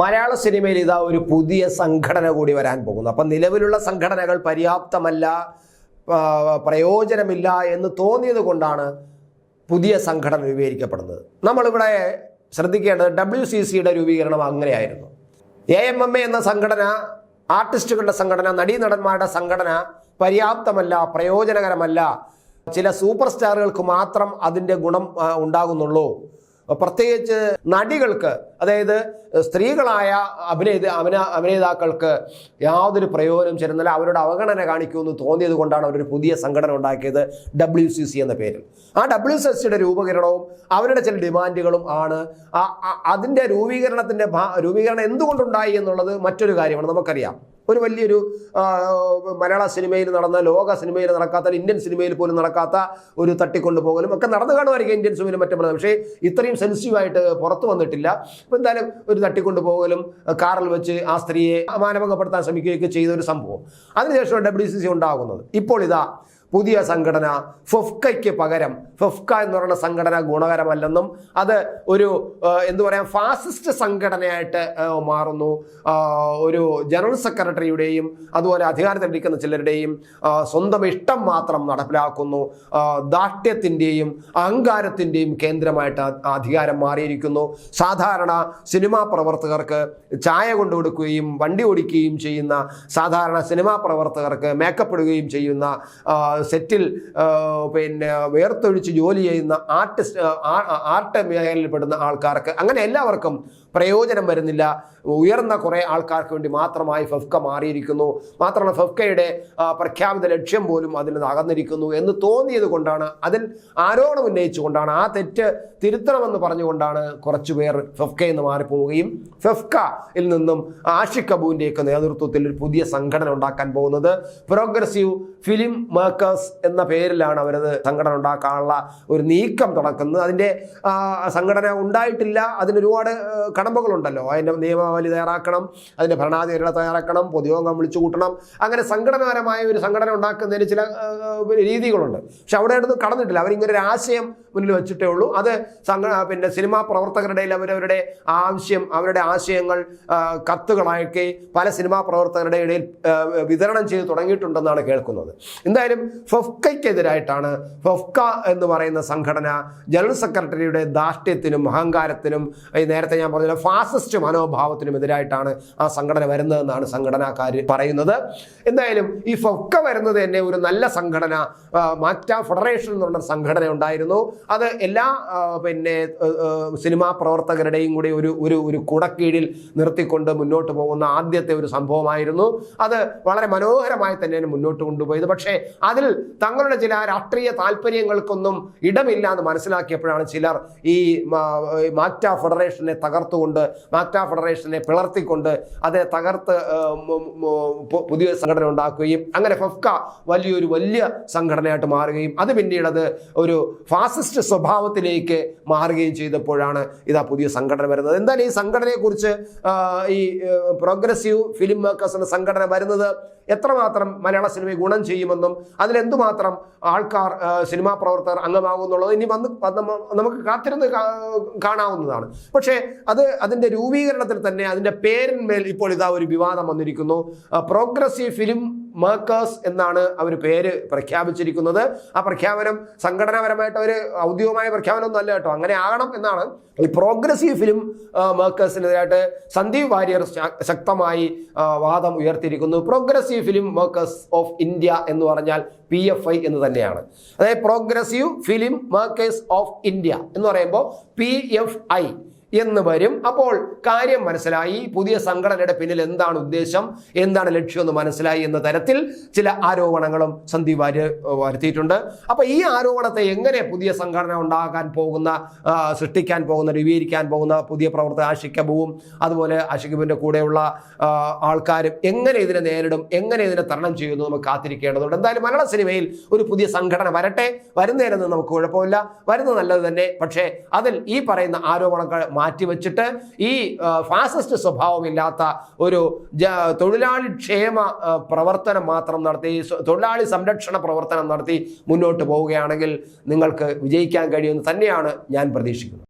മലയാള സിനിമയിൽ ഇതാ ഒരു പുതിയ സംഘടന കൂടി വരാൻ പോകുന്നു. അപ്പം നിലവിലുള്ള സംഘടനകൾ പര്യാപ്തമല്ല പ്രയോജനമില്ല എന്ന് തോന്നിയത് കൊണ്ടാണ് പുതിയ സംഘടന രൂപീകരിക്കപ്പെടുന്നത്. നമ്മളിവിടെ ശ്രദ്ധിക്കേണ്ടത് ഡബ്ല്യു സി സിയുടെ രൂപീകരണം അങ്ങനെയായിരുന്നു. എ എം എം എ എന്ന സംഘടന ആർട്ടിസ്റ്റുകളുടെ സംഘടന നടീനടന്മാരുടെ സംഘടന പര്യാപ്തമല്ല പ്രയോജനകരമല്ല. ചില സൂപ്പർ സ്റ്റാറുകൾക്ക് മാത്രം അതിന്റെ ഗുണം ഉണ്ടാകുന്നുള്ളൂ. പ്രത്യേകിച്ച് നടികൾക്ക് അതായത് സ്ത്രീകളായ അഭിനേത അഭിന അഭിനേതാക്കൾക്ക് യാതൊരു പ്രയോജനം ചേരുന്നില്ല. അവരുടെ അവഗണന കാണിക്കുമെന്ന് തോന്നിയത് കൊണ്ടാണ് അവരൊരു പുതിയ സംഘടന ഉണ്ടാക്കിയത് ഡബ്ല്യു സി സി എന്ന പേരിൽ. ആ ഡബ്ല്യു സി സിയുടെ രൂപീകരണവും അവരുടെ ചില ഡിമാൻഡുകളും ആണ്. അതിന്റെ രൂപീകരണത്തിന്റെ രൂപീകരണം എന്തുകൊണ്ടുണ്ടായി എന്നുള്ളത് മറ്റൊരു കാര്യമാണ് നമുക്കറിയാം. ഒരു വലിയൊരു മലയാള സിനിമയിൽ നടന്ന ലോക സിനിമയിൽ നടക്കാത്ത ഇന്ത്യൻ സിനിമയിൽ പോലും നടക്കാത്ത ഒരു തട്ടിക്കൊണ്ടു പോകലും ഒക്കെ നടന്നു കാണുമായിരിക്കും ഇന്ത്യൻ സിനിമയിലും മറ്റും. പക്ഷേ ഇത്രയും സെൻസിറ്റീവായിട്ട് പുറത്തു വന്നിട്ടില്ല. അപ്പോൾ എന്തായാലും ഒരു തട്ടിക്കൊണ്ടു പോകലും കാറിൽ വെച്ച് ആ സ്ത്രീയെ മാനഭംഗപ്പെടുത്താൻ ശ്രമിക്കുകയൊക്കെ ചെയ്ത ഒരു സംഭവം. അതിനുശേഷമാണ് ഡബ്ല്യു സി സി ഉണ്ടാകുന്നത്. ഇപ്പോൾ ഇതാ പുതിയ സംഘടന ഫെഫ്കയ്ക്ക് പകരം ഫെഫ്ക എന്ന് പറയുന്ന സംഘടന ഗുണകരമല്ലെന്നും അത് ഒരു എന്തു പറയാം ഫാസിസ്റ്റ് സംഘടനയായിട്ട് മാറുന്നു. ഒരു ജനറൽ സെക്രട്ടറിയുടെയും അതുപോലെ അധികാരത്തിലിരിക്കുന്ന ചിലരുടെയും സ്വന്തം ഇഷ്ടം മാത്രം നടപ്പിലാക്കുന്നു. ദാഷ്ട്യത്തിന്റെയും അഹങ്കാരത്തിന്റെയും കേന്ദ്രമായിട്ട് അധികാരം മാറിയിരിക്കുന്നു. സാധാരണ സിനിമാ പ്രവർത്തകർക്ക് ചായ കൊണ്ടുകൊടുക്കുകയും വണ്ടി ഓടിക്കുകയും ചെയ്യുന്ന സാധാരണ സിനിമാ പ്രവർത്തകർക്ക് മേക്കപ്പെടുകയും ചെയ്യുന്ന സെറ്റിൽ പിന്നെ വേർത്തൊഴിച്ച് ജോലി ചെയ്യുന്ന ആർട്ടിസ്റ്റ് ആർട്ട് മേഖലയിൽപ്പെടുന്ന ആൾക്കാർക്ക് അങ്ങനെ എല്ലാവർക്കും പ്രയോജനം വരുന്നില്ല. ഉയർന്ന കുറേ ആൾക്കാർക്ക് വേണ്ടി മാത്രമായി ഫെഫ്ക മാറിയിരിക്കുന്നു. മാത്രമല്ല ഫെഫ്കയുടെ പ്രഖ്യാപിത ലക്ഷ്യം പോലും അതിൽ നിന്ന് അകന്നിരിക്കുന്നു എന്ന് തോന്നിയത് കൊണ്ടാണ് അതിൽ ആരോപണം ഉന്നയിച്ചുകൊണ്ടാണ് ആ തെറ്റ് തിരുത്തണമെന്ന് പറഞ്ഞുകൊണ്ടാണ് കുറച്ചു പേർ ഫെഫ്ക എന്ന് മാറിപ്പോവുകയും ഫെഫ്കയിൽ നിന്നും ആഷിഖ് കബൂവിന്റെയൊക്കെ നേതൃത്വത്തിൽ ഒരു പുതിയ സംഘടന ഉണ്ടാക്കാൻ പോകുന്നത്. പ്രോഗ്രസീവ് ഫിലിം മേക്കേഴ്സ് എന്ന പേരിലാണ് അവരത് സംഘടന ഉണ്ടാക്കാനുള്ള ഒരു നീക്കം തുടക്കുന്നത്. അതിന്റെ സംഘടന ഉണ്ടായിട്ടില്ല. അതിന് ഒരുപാട് കടമ്പകളുണ്ടല്ലോ. അതിന്റെ നിയമാവലി തയ്യാറാക്കണം. അതിന്റെ ഭരണാധികാരികളെ തയ്യാറാക്കണം. പൊതുയോഗം വിളിച്ചു കൂട്ടണം. അങ്ങനെ സംഘടനാപരമായ ഒരു സംഘടന ഉണ്ടാക്കുന്നതിന് ചില രീതികളുണ്ട്. പക്ഷെ അവിടെ അടുത്ത് കടന്നിട്ടില്ല. അവരിങ്ങനെ ഒരു ആശയം മുന്നിൽ വെച്ചിട്ടേ ഉള്ളൂ. അത് സംഘ പിന്നെ സിനിമാ പ്രവർത്തകരുടെ അവരവരുടെ ആവശ്യം അവരുടെ ആശയങ്ങൾ കത്തുകളൊക്കെ പല സിനിമാ പ്രവർത്തകരുടെ ഇടയിൽ വിതരണം ചെയ്ത് തുടങ്ങിയിട്ടുണ്ടെന്നാണ് കേൾക്കുന്നത്. എന്തായാലും ഫൊഫ്കയ്ക്കെതിരായിട്ടാണ് ഫൊഫ്ക എന്ന് പറയുന്ന സംഘടന ജനറൽ സെക്രട്ടറിയുടെ ധാർഷ്ട്യത്തിനും അഹങ്കാരത്തിനും നേരത്തെ ഞാൻ പറഞ്ഞ ഫാസിസ്റ്റ് മനോഭാവത്തിനും എതിരായിട്ടാണ് ആ സംഘടന വരുന്നതെന്നാണ് സംഘടനാക്കാർ പറയുന്നത്. എന്തായാലും ഈ ഫൊഫ്ക വരുന്നത് തന്നെ ഒരു നല്ല സംഘടന മാറ്റ ഫെഡറേഷൻ എന്നുള്ള സംഘടന ഉണ്ടായിരുന്നു അത് എല്ലാ പിന്നെ സിനിമാ പ്രവർത്തകരുടെയും കൂടി ഒരു ഒരു ഒരു കുടക്കീഴിൽ നിർത്തിക്കൊണ്ട് മുന്നോട്ട് പോകുന്ന ആദ്യത്തെ ഒരു സംഭവമായിരുന്നു. അത് വളരെ മനോഹരമായി തന്നെയാണ് മുന്നോട്ട് കൊണ്ടുപോയത്. പക്ഷേ അതിൽ തങ്ങളുടെ ചില രാഷ്ട്രീയ താല്പര്യങ്ങൾക്കൊന്നും ഇടമില്ല എന്ന് മനസ്സിലാക്കിയപ്പോഴാണ് ചിലർ ഈ മാറ്റ ഫെഡറേഷനെ തകർത്തുകൊണ്ട് മാറ്റ ഫെഡറേഷനെ പിളർത്തിക്കൊണ്ട് അത് തകർത്ത് പുതിയ സംഘടന ഉണ്ടാക്കുകയും അങ്ങനെ ഫെഫ്ക വലിയൊരു വലിയ സംഘടനയായിട്ട് മാറുകയും അത് പിന്നീട് ഒരു ഫാസിസ്റ്റ് സ്വഭാവത്തിലേക്ക് മാറുകയും ചെയ്തപ്പോഴാണ് ഇതാ പുതിയ സംഘടന വരുന്നത്. എന്തായാലും ഈ സംഘടനയെക്കുറിച്ച് ഈ പ്രോഗ്രസീവ് ഫിലിം മേക്കേഴ്സിന്റെ സംഘടന വരുന്നത് എത്രമാത്രം മലയാള സിനിമയെ ഗുണം ചെയ്യുമെന്നും അതിലെന്തുമാത്രം ആൾക്കാർ സിനിമാ പ്രവർത്തകർ അംഗമാകുമെന്നുള്ളത് ഇനി വന്ന് നമുക്ക് കാത്തിരുന്ന് കാണാവുന്നതാണ്. പക്ഷേ അത് അതിന്റെ രൂപീകരണത്തിൽ തന്നെ അതിന്റെ പേരിന്മേൽ ഇപ്പോൾ ഇതാ ഒരു വിവാദം വന്നിരിക്കുന്നു. പ്രോഗ്രസീവ് ഫിലിം മേക്കേഴ്സ് എന്നാണ് അവർ പേര് പ്രഖ്യാപിച്ചിരിക്കുന്നത്. ആ പ്രഖ്യാപനം സംഘടനാപരമായിട്ട് അവർ ഔദ്യോഗികമായ പ്രഖ്യാപനമൊന്നും അല്ല കേട്ടോ. അങ്ങനെ ആകണം എന്നാണ് ഈ പ്രോഗ്രസീവ് ഫിലിം മേക്കേഴ്സിനെതിരായിട്ട് സന്ദീപ് വാര്യർ ശക്തമായി വാദം ഉയർത്തിയിരിക്കുന്നു. Progressive film makers of India എന്ന് പറഞ്ഞാൽ പി എഫ് ഐ എന്ന് തന്നെയാണ്. അതായത് progressive film makers of India എന്ന് പറയുമ്പോൾ പി എഫ് ഐ എന്ന് വരും. അപ്പോൾ കാര്യം മനസ്സിലായി. പുതിയ സംഘടനയുടെ പിന്നിൽ എന്താണ് ഉദ്ദേശം? എന്താണ് ലക്ഷ്യം എന്ന് മനസ്സിലായി എന്ന തരത്തിൽ ചില ആരോപണങ്ങളും സന്ദീപ് വാര്യർ വരുത്തിയിട്ടുണ്ട്. അപ്പോൾ ഈ ആരോപണത്തെ എങ്ങനെ പുതിയ സംഘടന ഉണ്ടാകാൻ പോകുന്ന സൃഷ്ടിക്കാൻ പോകുന്ന രൂപീകരിക്കാൻ പോകുന്ന പുതിയ പ്രവർത്തക ആഷിക്കബുവും അതുപോലെ ആഷിക്കബുവിന്റെ കൂടെയുള്ള ആൾക്കാരും എങ്ങനെ ഇതിനെ നേരിടും? എങ്ങനെ ഇതിനെ തരണം ചെയ്യുന്നു? നമുക്ക് കാത്തിരിക്കേണ്ടതുണ്ട്. എന്തായാലും മലയാള സിനിമയിൽ ഒരു പുതിയ സംഘടന വരട്ടെ. വരുന്നതിനൊന്നും നമുക്ക് കുഴപ്പമില്ല. വരുന്നത് നല്ലത് തന്നെ. പക്ഷേ അതിൽ ഈ പറയുന്ന ആരോപണങ്ങൾ മാറ്റിവെച്ചിട്ട് ഈ ഫാസിസ്റ്റ് സ്വഭാവമില്ലാത്ത ഒരു തൊഴിലാളി ക്ഷേമ പ്രവർത്തനം മാത്രം നടത്തി തൊഴിലാളി സംരക്ഷണ പ്രവർത്തനം നടത്തി മുന്നോട്ട് പോവുകയാണെങ്കിൽ നിങ്ങൾക്ക് വിജയിക്കാൻ കഴിയുമെന്ന് തന്നെയാണ് ഞാൻ പ്രതീക്ഷിക്കുന്നത്.